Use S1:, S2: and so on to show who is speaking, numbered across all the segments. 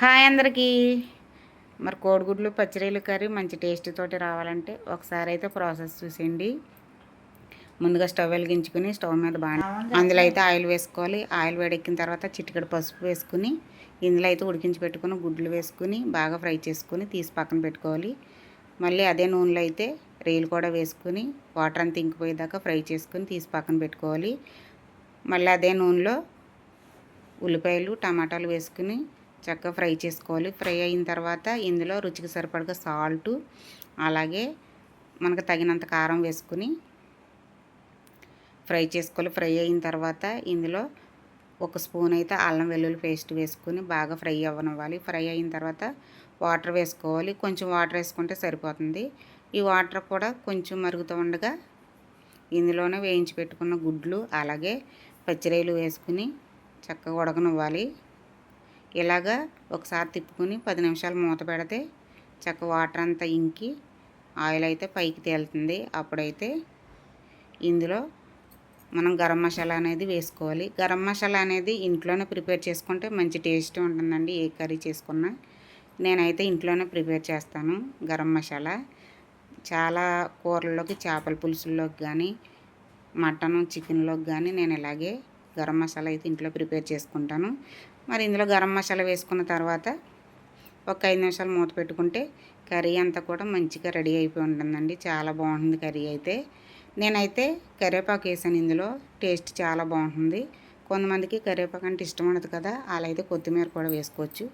S1: Hi అందరికీ. మరి కోడిగుడ్లు పచ్చడిలు కర్రీ మంచి టేస్ట్ తోటి రావాలంటే ఒకసారి అయితే ప్రాసెస్ చూసేయండి. ముందుగా స్టవ్ వెలిగించుకుని స్టవ్ మీద బాగా అందులో అయితే ఆయిల్ వేసుకోవాలి. ఆయిల్ వేడెక్కిన తర్వాత చిటికెడు పసుపు వేసుకుని ఇందులో అయితే ఉడికించి పెట్టుకుని గుడ్లు వేసుకుని బాగా ఫ్రై చేసుకుని తీసి పక్కన పెట్టుకోవాలి. మళ్ళీ అదే నూనెలో అయితే రేలు కూడా వేసుకుని వాటర్ అంతా ఇంకిపోయేదాకా ఫ్రై చేసుకుని తీసి పక్కన పెట్టుకోవాలి. మళ్ళీ అదే నూనెలో ఉల్లిపాయలు టమాటాలు వేసుకుని చక్కగా ఫ్రై చేసుకోవాలి. ఫ్రై అయిన తర్వాత ఇందులో రుచికి సరిపడగా సాల్టు అలాగే మనకు తగినంత కారం వేసుకుని ఫ్రై చేసుకోవాలి. ఫ్రై అయిన తర్వాత ఇందులో ఒక స్పూన్ అయితే అల్లం వెల్లుల్లి పేస్ట్ వేసుకుని బాగా ఫ్రై అవ్వనివ్వాలి. ఫ్రై అయిన తర్వాత వాటర్ వేసుకోవాలి. కొంచెం వాటర్ వేసుకుంటే సరిపోతుంది. ఈ వాటర్ కూడా కొంచెం మరుగుతూ ఉండగా ఇందులోనే వేయించి పెట్టుకున్న గుడ్లు అలాగే పచ్చిరేలు వేసుకుని చక్కగా ఉడకనివ్వాలి. ఇలాగా ఒకసారి తిప్పుకుని పది నిమిషాలు మూత పెడితే చక్క వాటర్ అంతా ఇంకి ఆయిల్ అయితే పైకి తేలుతుంది. అప్పుడైతే ఇందులో మనం గరం మసాలా అనేది వేసుకోవాలి. గరం మసాలా అనేది ఇంట్లోనే ప్రిపేర్ చేసుకుంటే మంచి టేస్ట్ ఉంటుందండి. ఏ కర్రీ చేసుకున్నా నేనైతే ఇంట్లోనే ప్రిపేర్ చేస్తాను గరం మసాలా. చాలా కూరల్లోకి చేపల పులుసుల్లోకి కానీ మటన్ చికెన్లోకి కానీ నేను ఇలాగే గరం మసాలా అయితే ఇంట్లో ప్రిపేర్ చేసుకుంటాను. మరి ఇందులో గరం మసాలా వేసుకున్న తర్వాత ఒక ఐదు నిమిషాలు మూత పెట్టుకుంటే కర్రీ అంతా కూడా మంచిగా రెడీ అయిపోయి ఉంటుందండి. చాలా బాగుంటుంది కర్రీ అయితే. నేనైతే కరివేపాకు వేసాను ఇందులో. టేస్ట్ చాలా బాగుంటుంది. కొంతమందికి కరివేపాకు అంటే ఇష్టం ఉండదు కదా అలా అయితే కొత్తిమీర కూడా వేసుకోవచ్చు.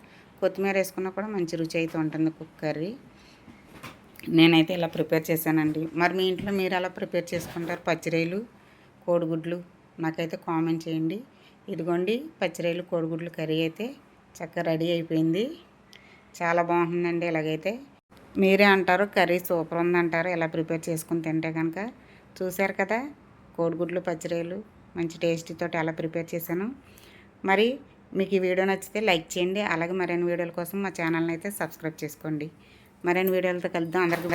S1: కొత్తిమీర వేసుకున్నా కూడా మంచి రుచి అయితే ఉంటుంది కుక్ కర్రీ. నేనైతే ఇలా ప్రిపేర్ చేశానండి. మరి మీ ఇంట్లో మీరు అలా ప్రిపేర్ చేసుకుంటారు? పచ్చిరేలు కోడిగుడ్లు? నాకైతే కామెంట్ చేయండి. ఇదిగోండి పచ్చిరేలు కోడిగుడ్లు కర్రీ అయితే చక్కగా రెడీ అయిపోయింది. చాలా బాగుంటుందండి ఇలాగైతే. మీరే అంటారు కర్రీ సూపర్ ఉందంటారు ఇలా ప్రిపేర్ చేసుకుని తింటే కనుక చూశారు కదా కోడిగుడ్లు పచ్చిరేలు మంచి టేస్టీతో ఎలా ప్రిపేర్ చేశాను. మరి మీకు ఈ వీడియో నచ్చితే లైక్ చేయండి. అలాగే మరిన్ని వీడియోల కోసం మా ఛానల్ని అయితే సబ్స్క్రైబ్ చేసుకోండి. మరిన్ని వీడియోలతో కలుద్దాం. అందరికీ